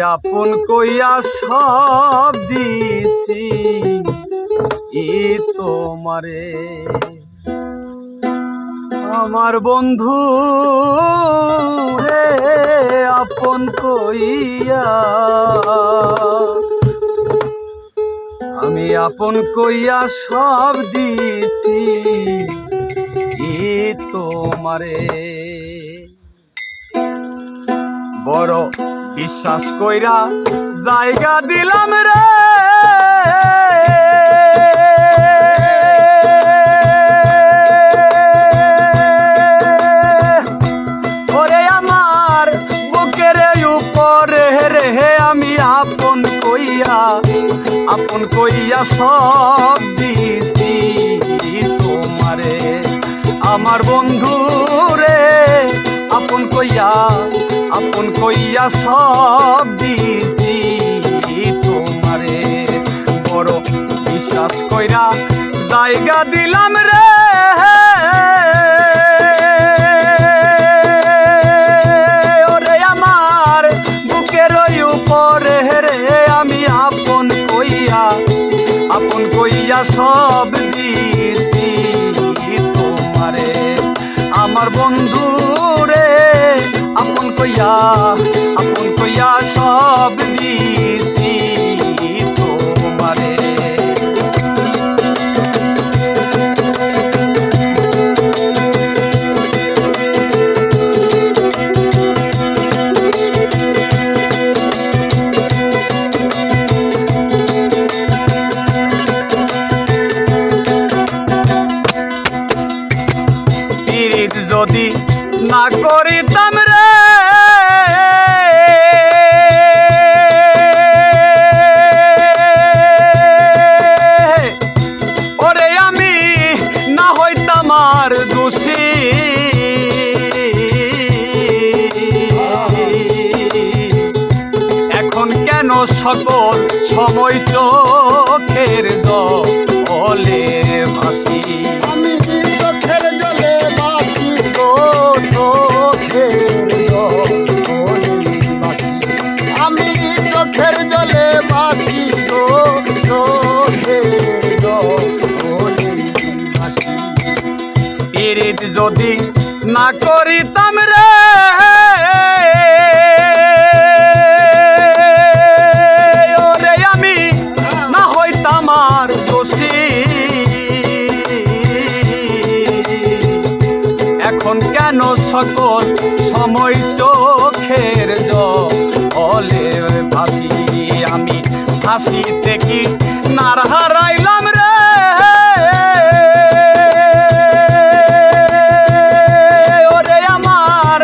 আপন কইয়া সব দিছি। ই তোমারে। আমার বন্ধু রে, আপন কইয়া। আমি আপন কইয়া সব দিছি। ই তোমারে। বড় বিশ্বাস কইরা জায়গা দিলাম রে। ওরে আমার রে আমি আপন কইয়া আপন কইয়া সব দিছি তোমারে। আমার বন্ধু রে, আপন কইয়া আপন কইয়া সব দিছি তোমারে। বড় বিশ্বাস কইরা জায়গা দিলাম রে। ওরে আমার বুকের উপরে রে, আমি আপন কইয়া আপন কইয়া সব দিছি তোমারে। আমার বন্ধু কইয়া আপন কইয়া সব দিছি তোমারে। যদি না করিতাম সকল সময় চোখের জলে ভাসি। আমি চোখের জলে বাসি গো চোখের জলে বাসি আমি চোখের জলে বাসি গো চোখের জলে বাসি যদি না করিতাম কেন সকল সময় চোখের জলে? ভাসি আমি, হাসিতে কি নার হারাইলাম রে? ওরে আমার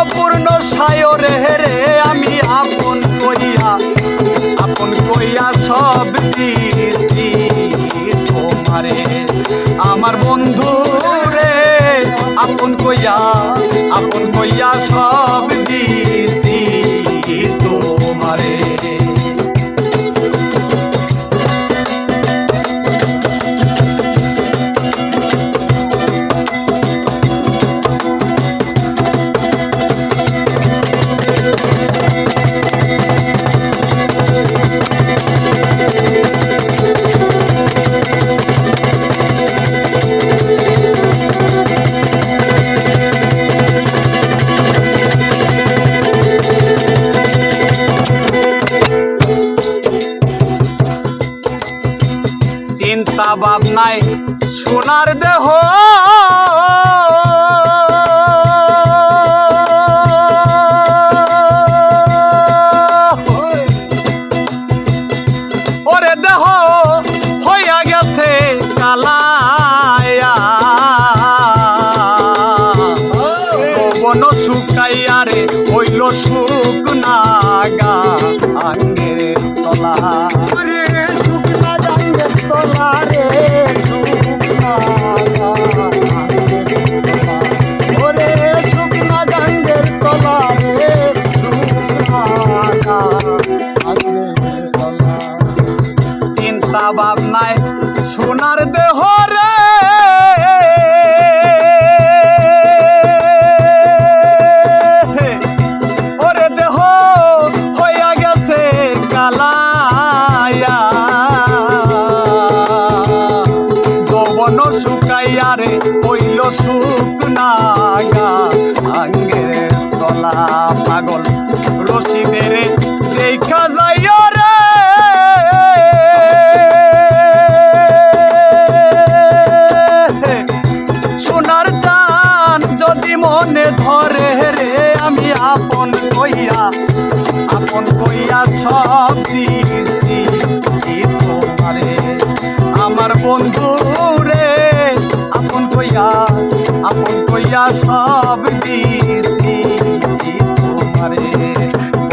অপূর্ণ সায়রে রে, আমি আপন কইয়া আপন কইয়া সব দিছি তোমারে। আমার বন্ধু আপন কইয়া আপন কইয়া সব চিন্তা ভাবনায় সোনার দেহ। দেহ হইয়া গেছে কালায়া। বন হইল শুকনা গা আঙ্গের তলা। চিন্তা ভাবনায় সোনার দেহ রে। দেহ হইয়া গেছে কালায়া। যৌবন শুকাইয়া রে, হইল সুখ নাগা আঙ্গের তলা পাগল রশিদের দেখা যাইও রে সোনার চান যদি মনে ধরে রে, আমি আপন কইয়া আপন কইয়া সব দিছি তোমারে আমার বন্ধু রে, আপন কইয়া আপন কইয়া সব দিছি তোমারে